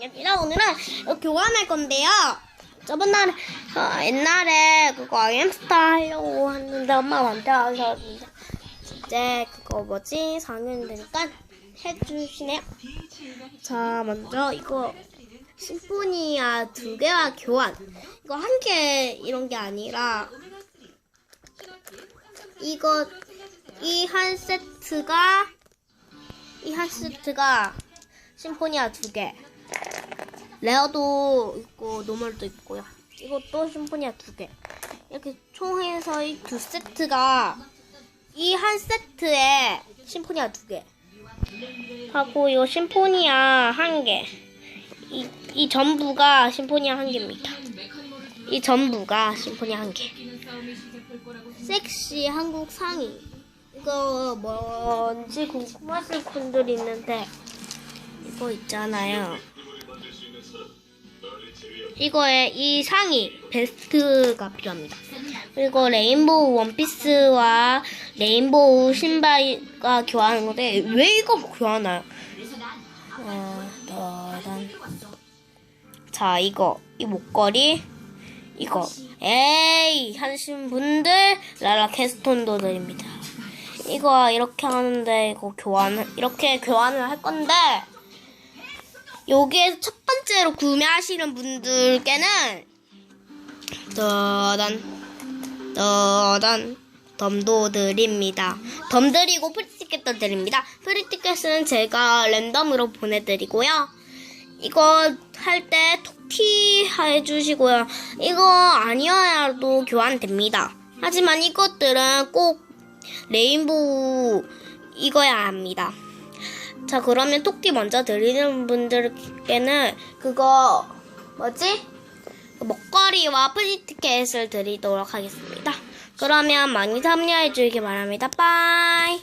아닙니다. 오늘은 교환할 건데요. 저번 날에, 어, 옛날에 그거 아이엠스타 하려고 했는데 안 따라서 이제 그거 뭐지? 4학년 되니까 해주시네요. 자, 먼저 이거 심포니아 두 개와 교환. 이거 한 개 이런 게 아니라 이거 이 한 세트가 이 한 세트가 심포니아 두 개. 레어도 있고 노멀도 있고요. 이것도 심포니아 두 개. 이렇게 총해서 이 두 세트가 이 한 세트에 심포니아 두 개. 하고 이 심포니아 한 개. 이, 이 전부가 심포니아 한 개입니다. 이 전부가 심포니아 한 개. 섹시 한국 상의. 이거 뭔지 궁금하실 분들 있는데 이거 있잖아요. 이거에 이 상의 베스트가 필요합니다. 그리고 레인보우 원피스와 레인보우 신발과 교환하는 건데 왜 이거 교환해요? 어, 따단. 자 이거 이 목걸이 이거 에이 하신 분들 라라 캐스톤도 드립니다. 이거 이렇게 하는데 이거 교환 이렇게 교환을 할 건데 여기에서 첫 번째로 구매하시는 분들께는 떠단 떠단 덤도 드립니다. 덤 드리고 프리티켓도 드립니다. 프리티켓은 제가 랜덤으로 보내드리고요. 이거 할 때 토끼 해주시고요. 이거 아니어야도 교환됩니다. 하지만 이것들은 꼭 레인보우 이거야 합니다. 자, 그러면 토끼 먼저 드리는 분들께는 그거 뭐지? 먹거리와 프리티켓을 드리도록 하겠습니다. 그러면 많이 참여해 주시기 바랍니다. 빠이.